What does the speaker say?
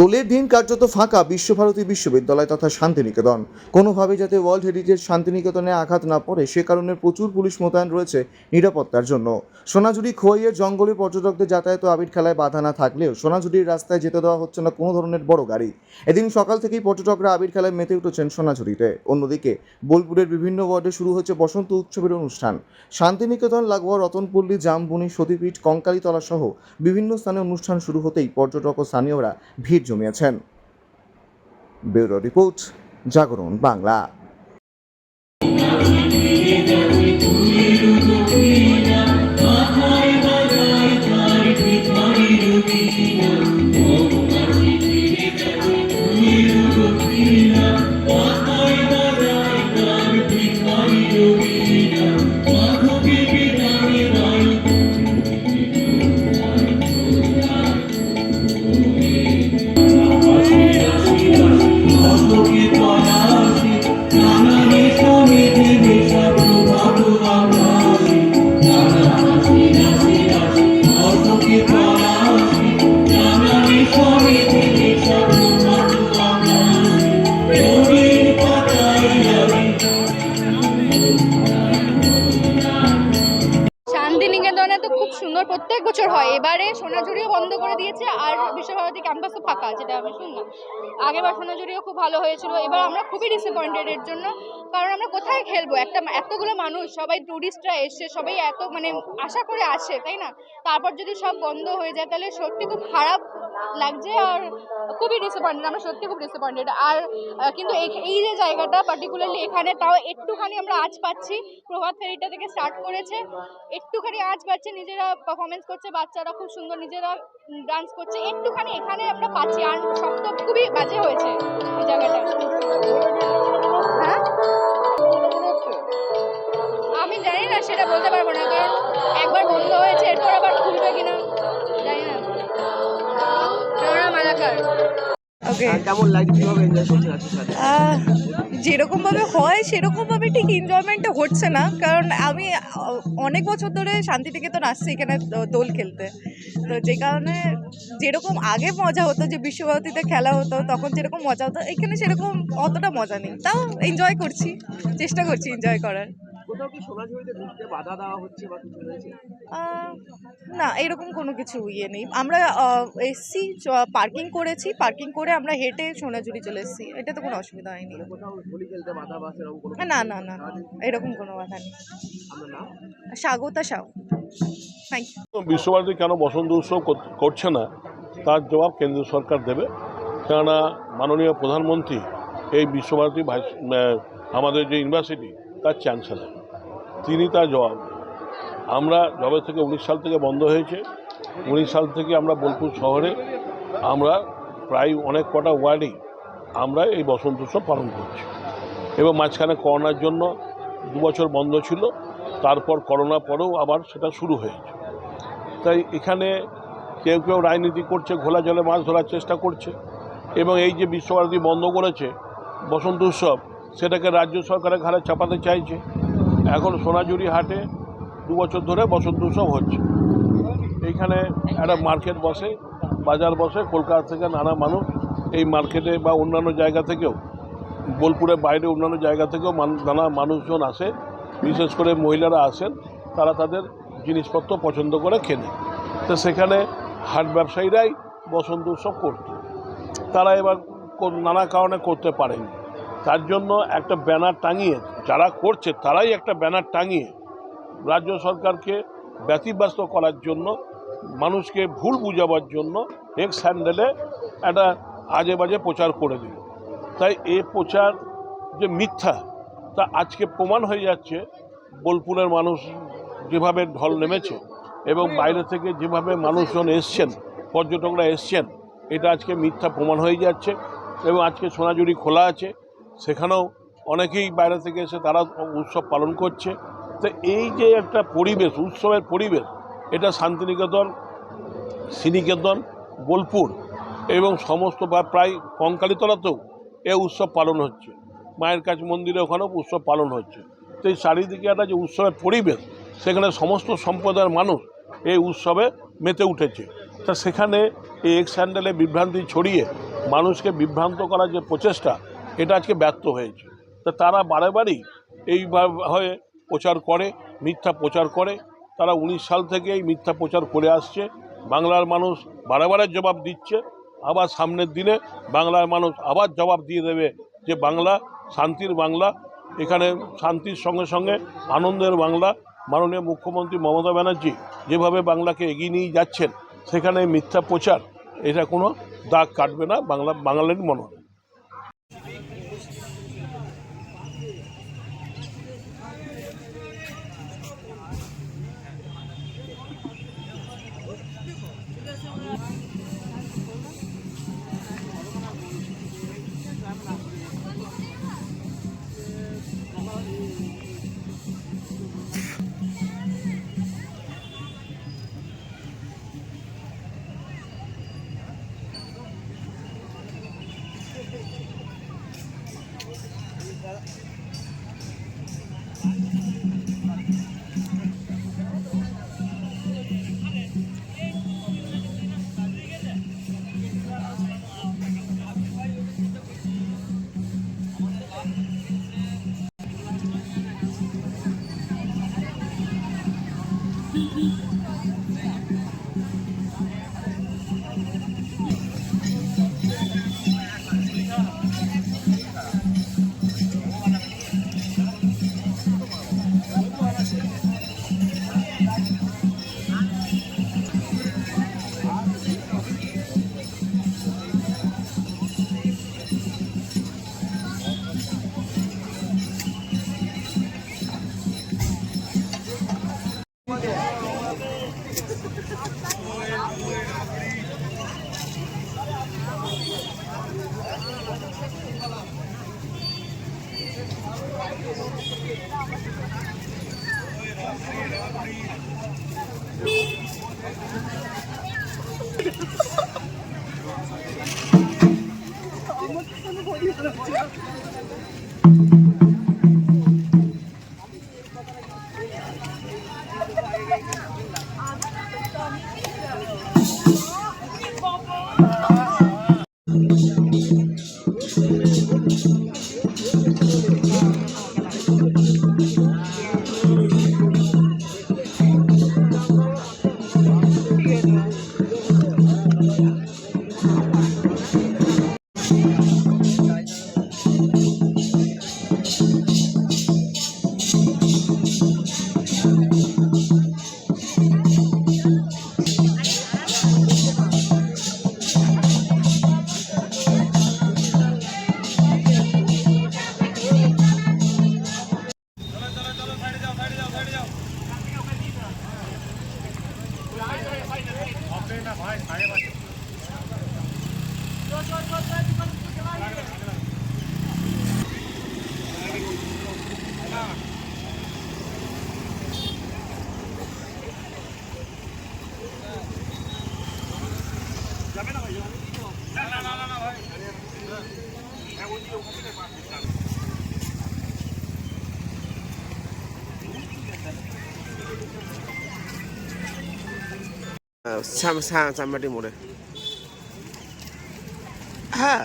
দোলের দিন কার্যত ফাঁকা বিশ্বভারতী বিশ্ববিদ্যালয় তথা শান্তিনিকেতন। কোনোভাবে যাতে ওয়ার্ল্ড হেরিটেজ শান্তিনিকেতনে আঘাত না পড়ে, সে কারণে প্রচুর পুলিশ মোতায়েন রয়েছে নিরাপত্তার জন্য। সোনাঝুরি খোয়াইয়ের জঙ্গলে পর্যটকদের যাতায়াত আবির খেলায় বাধা না থাকলেও সোনাঝুরির রাস্তায় যেতে দেওয়া হচ্ছে না কোনো ধরনের বড় গাড়ি। এদিন সকাল থেকেই পর্যটকরা আবির খেলায় মেতে উঠেছেন সোনাঝুরিতে। অন্যদিকে, বোলপুরের বিভিন্ন ওয়ার্ডে শুরু হচ্ছে বসন্ত উৎসবের অনুষ্ঠান। শান্তিনিকেতন, লাগোয়া, রতনপল্লী, জামবুনি, সতীপীঠ, কঙ্কালীতলা সহ বিভিন্ন স্থানে অনুষ্ঠান শুরু হতেই পর্যটক ও স্থানীয়রা ভিড় জমিয়েছেন। ব্যুরো রিপোর্ট জাগরণ বাংলা। দিয়েছে আর বিশ্বভারতী ক্যাম্পাস তো ফাঁকা, যেটা আমি শুনলাম। আগেরবার সোনাঝুরিও খুব ভালো হয়েছিল। এবার আমরা খুবই ডিসঅ্যাপয়েন্টেড এর জন্য, কারণ আমরা কোথায় খেলব? একটা এতগুলো মানুষ, সবাই ট্যুরিস্টরা এসছে সবাই এত মানে আশা করে আসে তাই না? তারপর যদি সব বন্ধ হয়ে যায়, তাহলে সত্যি খুব খারাপ লাগছে আর খুবই ডিসঅ্যাপয়েন্টেড আমরা সত্যি খুব ডিসঅ্যাপয়েন্টেড আর কিন্তু এই যে জায়গাটা পার্টিকুলারলি এখানে, তাও একটুখানি আমরা আজ পাচ্ছি। প্রভাত ফেরিটা থেকে স্টার্ট করেছে। একটুখানি আজ পাচ্ছে, নিজেরা পারফরমেন্স করছে, বাচ্চারা খুব সুন্দর, নিজেরা ডান্স করছে। একটুখানি এখানে আমরা পাচ্ছি। আর সব তো খুবই বাজে হয়েছে এই জায়গাটা। হ্যাঁ আমি জানি না সেটা বলতে পারব না কারণ একবার বন্ধ হয়েছে এরপর আবার খুলবে কিনা জানি না। কেননা মালাকার যেরকম ভাবে হয় সেরকম ভাবে ঠিক এনজয়মেন্টটা হচ্ছে না কারণ আমি অনেক বছর ধরে শান্তিনিকেতন আসছি এখানে দোল খেলতে। তো যে কারণে যেরকম আগে মজা হতো যে বিশ্বভারতীতে খেলা হতো তখন যেরকম মজা হতো এখানে সেরকম অতটা মজা নেই। তাও এনজয় করছি চেষ্টা করছি এনজয় করার। বাধা না এরকম কোনো কিছু ইয়ে নেই। আমরা এসছি পার্কিং করেছি পার্কিং করে আমরা হেঁটে সোনাঝুরি চলে এসেছি। এটা তো কোনো অসুবিধা হয়নি। মানে বাধা না না না না এরকম কোনো কথা নেই। স্বাগতা সাউ। বিশ্বভারতী কেন বসন্ত উৎসব করছে না? তার জবাব কেন্দ্রীয় সরকার দেবে। কেননা মাননীয় প্রধানমন্ত্রী এই বিশ্বভারতী ভাইস আমাদের যে ইউনিভার্সিটি, তার চ্যান্সেলার। তিনি তার জবাব আমরা যবে থেকে উনিশ সাল থেকে বন্ধ হয়েছে, উনিশ সাল থেকে আমরা বোলপুর শহরে আমরা প্রায় অনেক কটা ওয়ার্ডেই আমরা এই বসন্ত উৎসব পালন করছি। এবং মাঝখানে করোনার জন্য দু বছর বন্ধ ছিল। তারপর করোনা পরেও আবার সেটা শুরু হয়েছে। তাই এখানে কেউ কেউ রাজনীতি করছে, ঘোলা জলে মাছ ধরার চেষ্টা করছে এবং এই যে বিশ্বভারতী বন্ধ করেছে, বসন্ত উৎসব, সেটাকে রাজ্য সরকারের ঘাড়ে চাপাতে চাইছে। এখন সোনাঝুরি হাটে দু বছর ধরে বসন্ত উৎসব হচ্ছে। এইখানে একটা মার্কেট বসে, বাজার বসে, কলকাতা থেকে নানা মানুষ এই মার্কেটে বা অন্যান্য জায়গা থেকেও, বোলপুরের বাইরে অন্যান্য জায়গা থেকেও নানা মানুষজন আসে। বিশেষ করে মহিলারা আসেন, তারা তাদের জিনিসপত্র পছন্দ করে কেনে তো সেখানে হাট ব্যবসায়ীরাই বসন্ত উৎসব করত। তারা এবার নানা কারণে করতে পারেনি। তার জন্য একটা ব্যানার টাঙিয়ে, যারা করছে তারাই একটা ব্যানার টাঙিয়ে রাজ্য সরকারকে ব্যতিব্যস্ত করার জন্য, মানুষকে ভুল বুঝাবার জন্য এক্স স্যান্ডেলে একটা আজে বাজে প্রচার করে দিল। তাই এ প্রচার যে মিথ্যা তা আজকে প্রমাণ হয়ে যাচ্ছে বোলপুরের মানুষ যেভাবে ঢল নেমেছে এবং বাইরে থেকে যেভাবে মানুষজন এসছেন, পর্যটকরা এসছেন, এটা আজকে মিথ্যা প্রমাণ হয়ে যাচ্ছে এবং আজকে সোনাঝুরি খোলা আছে। সেখানেও অনেকেই বাইরে থেকে এসে তারা উৎসব পালন করছে। তো এই যে একটা পরিবেশ, উৎসবের পরিবেশ, এটা শান্তিনিকেতন, শ্রীনিকেতন, বোলপুর এবং সমস্ত বা প্রায় কঙ্কালীতলাতেও এ উৎসব পালন হচ্ছে। মায়ের কাছ মন্দিরে ওখানেও উৎসব পালন হচ্ছে। তো এই চারিদিকে একটা যে উৎসবের পরিবেশ, সেখানে সমস্ত সম্প্রদায়ের মানুষ এই উৎসবে মেতে উঠেছে। তা সেখানে এই এক্স স্যান্ডেলে বিভ্রান্তি ছড়িয়ে মানুষকে বিভ্রান্ত করার যে প্রচেষ্টা, এটা আজকে ব্যর্থ হয়েছে। তা তারা বারে বারেই এইভাবে প্রচার করে, মিথ্যা প্রচার করে। তারা উনিশ সাল থেকে এই মিথ্যা প্রচার করে আসছে। বাংলার মানুষ বারে বারে জবাব দিচ্ছে। আবার সামনের দিনে বাংলার মানুষ আবার জবাব দিয়ে দেবে যে বাংলা শান্তির বাংলা, এখানে শান্তির সঙ্গে সঙ্গে আনন্দের বাংলা। মাননীয় মুখ্যমন্ত্রী মমতা ব্যানার্জি যেভাবে বাংলাকে এগিয়ে নিয়ে যাচ্ছেন, সেখানে মিথ্যা প্রচার, এটা কোনো দাগ কাটবে না বাংলা, বাঙালির মনে শ্যাম শ্যামবাটি মোড়ে। হ্যাঁ।